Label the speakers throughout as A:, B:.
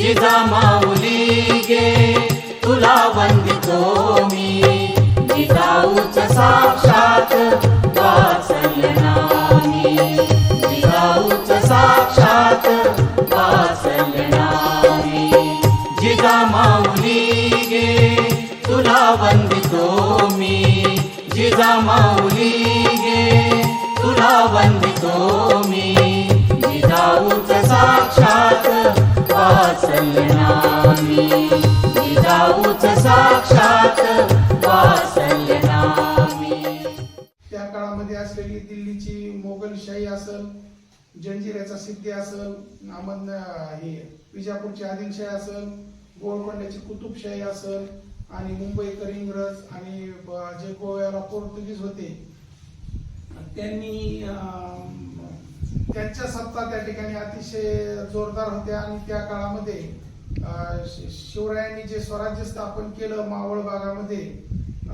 A: जिजा माऊली गे तुला वंदितो मी जिजाऊच साक्षात वात्सल्य जिजाऊच साक्षात वात्सल्य जिजा माऊली गे तुला वंदितो मी जिजा माऊली गे तुला वंदितो मी
B: जिजाऊ असल जंजिऱ्याचा सिद्धी असल अहमद हे विजापूरची आदिलशाही असल गोलकोंड्याची कुतुबशाही असल आणि मुंबईकर इंग्रज आणि जे गोव्याला पोर्तुगीज होते त्यांनी अं, त्यांच्या सत्ता त्या ठिकाणी अतिशय जोरदार होत्या. आणि त्या काळामध्ये शिवरायांनी जे स्वराज्य स्थापन केलं मावळ भागामध्ये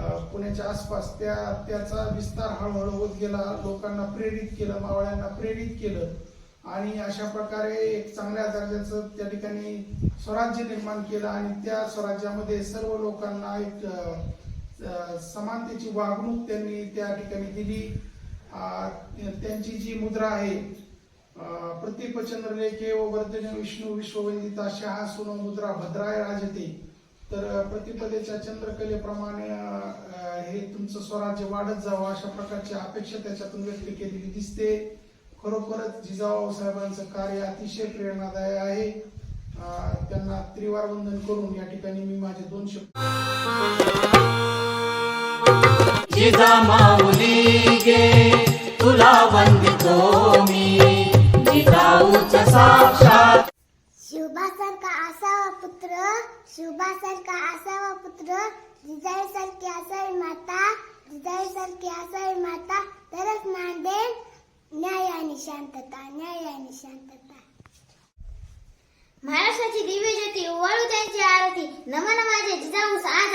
B: पुण्याच्या आसपास त्या त्याचा विस्तार हळूहळू होत गेला. लोकांना प्रेरित केलं मावळ्यांना प्रेरित केलं. आणि अशा प्रकारे एक चांगल्या दर्जाचं त्या ठिकाणी स्वराज्य निर्माण केलं आणि त्या स्वराज्यामध्ये सर्व लोकांना एक समानतेची वागणूक त्यांनी त्या ठिकाणी दिली. त्यांची जी मुद्रा आहे अं, लेखे व वर्धन विष्णू विश्ववंदिता शहा सुनो मुद्रा भद्राय राजते. तर प्रतिपदेच्या चंद्रकलेप्रमाणे हे तुमचं स्वराज्य वाढत जावं अशा प्रकारची अपेक्षा त्याच्यातून व्यक्त केलेली दिसते. खरोखरच जिजाऊ साहेबांचं कार्य अतिशय प्रेरणादायी आहे. त्यांना त्रिवार वंदन करून या ठिकाणी मी माझे दोन शब्द
A: जिजा माऊली गे तुला वंदितो मी. जिजाऊच साक्षात
C: शुभासारखा असावा पुत्र शुभासारखा असावा पुत्र जिजाईसारखी असावी माता जिजाईसारखी असावी माता तरच नांदेल न्याय आणि शांतता न्याय आणि शांतता. महाराष्ट्राची दिव्य ज्योती ओवाळू त्यांची आरती नमन माझे जिजाऊ आज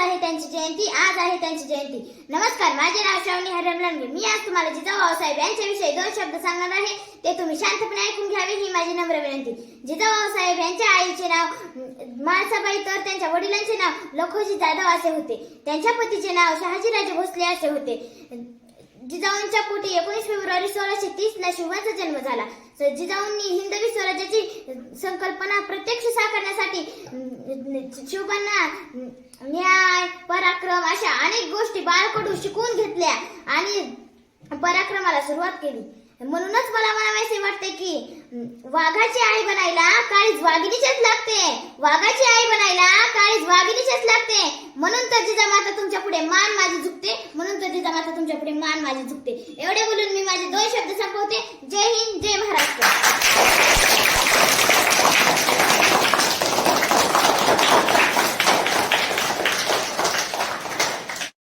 C: जयंती आज आहे त्यांची जयंती. नमस्कार माझे नाव श्रावणी हरम लांडगे मी आज तुम्हाला जिजाऊ आऊसाहेब यांच्याविषयी दोन शब्द सांगणार आहे. ते तुम्ही शांतपणे ऐकून घ्यावे ही माझी नम्र विनंती. जिजाऊ आऊसाहेब यांच्या आईचे नाव माळसाबाई तर त्यांच्या वडिलांचे नाव लखोजी जाधव असे होते. त्यांच्या पतीचे नाव शहाजीराजे भोसले असे होते. जिजाऊंच्या पोटी एकोणीस फेब्रुवारी सोळाशे तीस ला शिवाचा जन्म झाला. जिजाऊंनी हिंदवी स्वराज्याची संकल्पना प्रत्यक्ष साकारण्यासाठी शिवबांना न्याय पराक्रम अशा अनेक गोष्टी बाळकडून शिकवून घेतल्या आणि पराक्रमाला सुरुवात केली. म्हणूनच मला म्हणावेसे वाटते की वाघाची आई बनायला काळीज वाघिणीचेच लागते. वाघाची आई बनायला काळीज वाघिणीचेच लागते. म्हणून तर जिजामाता तुमच्यापुढे मान माझी झुकते. म्हणून तर जिजामाता तुमच्यापुढे मान माझी झुकते. एवढे बोलून मी माझे दोन शब्द संपवते. जय हिंद जय महाराष्ट्र.